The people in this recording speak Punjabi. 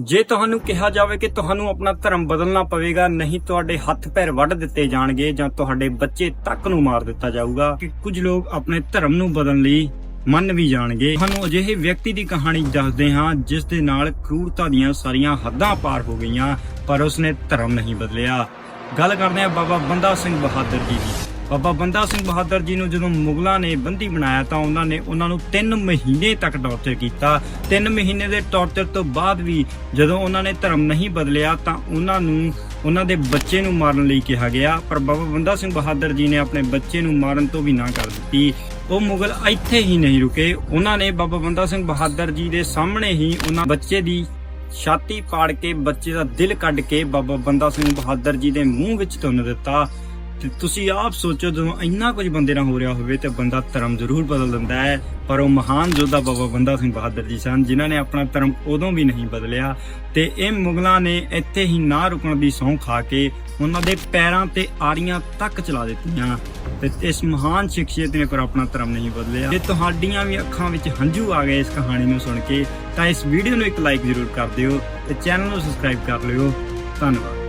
ਜੇ ਤੁਹਾਨੂੰ ਕਿਹਾ ਜਾਵੇ ਕਿ ਤੁਹਾਨੂੰ ਆਪਣਾ ਧਰਮ ਬਦਲਣਾ ਪਵੇਗਾ, ਨਹੀਂ ਤੁਹਾਡੇ ਹੱਥ ਪੈਰ ਵੱਢ ਦਿੱਤੇ ਜਾਣਗੇ ਜਾਂ ਤੁਹਾਡੇ ਬੱਚੇ ਤੱਕ ਨੂੰ ਮਾਰ ਦਿੱਤਾ ਜਾਊਗਾ, ਕਿ ਕੁਝ ਲੋਕ ਆਪਣੇ ਧਰਮ ਨੂੰ ਬਦਲਣ ਲਈ ਮੰਨ ਵੀ ਜਾਣਗੇ। ਤੁਹਾਨੂੰ ਅਜਿਹੇ ਵਿਅਕਤੀ ਦੀ ਕਹਾਣੀ ਦੱਸਦੇ ਹਾਂ, ਜਿਸ ਦੇ ਨਾਲ ਕਰੂਰਤਾ ਦੀਆਂ ਸਾਰੀਆਂ ਹੱਦਾਂ ਪਾਰ ਹੋ ਗਈਆਂ, ਪਰ ਉਸਨੇ ਧਰਮ ਨਹੀਂ ਬਦਲਿਆ। ਗੱਲ ਕਰਦੇ ਹਾਂ ਬਾਬਾ ਬੰਦਾ ਸਿੰਘ ਬਹਾਦਰ ਜੀ ਦੀ। ਬਾਬਾ ਬੰਦਾ ਸਿੰਘ ਬਹਾਦਰ ਜੀ ਨੂੰ ਜਦੋਂ ਮੁਗਲਾਂ ਨੇ ਬੰਦੀ ਬਣਾਇਆ ਤਾਂ ਉਹਨਾਂ ਨੇ ਉਹਨਾਂ ਨੂੰ 3 ਮਹੀਨੇ ਤੱਕ ਟੌਰਚਰ ਕੀਤਾ। 3 ਮਹੀਨੇ ਦੇ ਟੌਰਚਰ ਤੋਂ ਬਾਅਦ ਵੀ ਜਦੋਂ ਉਹਨਾਂ ਨੇ ਧਰਮ ਨਹੀਂ ਬਦਲਿਆ ਤਾਂ ਉਹਨਾਂ ਨੂੰ, ਉਹਨਾਂ ਦੇ ਬੱਚੇ ਨੂੰ ਮਾਰਨ ਲਈ ਕਿਹਾ ਗਿਆ। ਪਰ ਬਾਬਾ ਬੰਦਾ ਸਿੰਘ ਬਹਾਦਰ ਜੀ ਨੇ ਆਪਣੇ ਬੱਚੇ ਨੂੰ ਮਾਰਨ ਤੋਂ ਵੀ ਨਾ ਕਰ ਦਿੱਤੀ। ਉਹ ਮੁਗਲ ਇੱਥੇ ਹੀ ਨਹੀਂ ਰੁਕੇ। ਉਹਨਾਂ ਨੇ ਬਾਬਾ ਬੰਦਾ ਸਿੰਘ ਬਹਾਦਰ ਜੀ ਦੇ ਸਾਹਮਣੇ ਹੀ ਉਹਨਾਂ ਬੱਚੇ ਦੀ ਛਾਤੀ ਪਾੜ ਕੇ ਬੱਚੇ ਦਾ ਦਿਲ ਕੱਢ ਕੇ ਬਾਬਾ ਬੰਦਾ ਸਿੰਘ ਬਹਾਦਰ ਜੀ ਦੇ ਮੂੰਹ ਵਿੱਚ ਧੁੰਨ ਦਿੱਤਾ। ਤੇ ਤੁਸੀਂ ਆਪ ਸੋਚੋ ਜਦੋਂ ਇੰਨਾ ਕੁਝ ਬੰਦੇ ਨਾਲ ਹੋ ਰਿਹਾ ਹੋਵੇ ਤੇ ਬੰਦਾ ਧਰਮ ਜ਼ਰੂਰ ਬਦਲ ਦਿੰਦਾ ਹੈ, ਪਰ ਉਹ ਮਹਾਨ ਯੋਧਾ ਬਾਬਾ ਬੰਦਾ ਸਿੰਘ ਬਹਾਦਰ ਜੀ ਸਨ, ਜਿਨ੍ਹਾਂ ਨੇ ਆਪਣਾ ਧਰਮ ਉਦੋਂ ਵੀ ਨਹੀਂ ਬਦਲਿਆ ਤੇ ਇਹ ਮੁਗਲਾਂ ਨੇ ਇੱਥੇ ਹੀ ਨਾ ਰੁਕਣ ਦੀ ਸਹੁੰ ਖਾ ਕੇ ਉਹਨਾਂ ਦੇ ਪੈਰਾਂ ਤੇ ਆਰੀਆਂ ਤੱਕ ਚਲਾ ਦਿੱਤੀਆਂ ਤੇ ਇਸ ਮਹਾਨ ਸ਼ਖਸੀਅਤ ਨੇ ਕੋਈ ਆਪਣਾ ਧਰਮ ਨਹੀਂ ਬਦਲਿਆ। ਜੇ ਤੁਹਾਡੀਆਂ ਵੀ ਅੱਖਾਂ ਵਿੱਚ ਹੰਝੂ ਆ ਗਏ ਇਸ ਕਹਾਣੀ ਨੂੰ ਸੁਣ ਕੇ, ਤਾਂ ਇਸ ਵੀਡੀਓ ਨੂੰ ਇੱਕ ਲਾਈਕ ਜ਼ਰੂਰ ਕਰ ਦਿਓ ਤੇ ਚੈਨਲ ਨੂੰ ਸਬਸਕ੍ਰਾਈਬ ਕਰ ਲਿਓ। ਧੰਨਵਾਦ।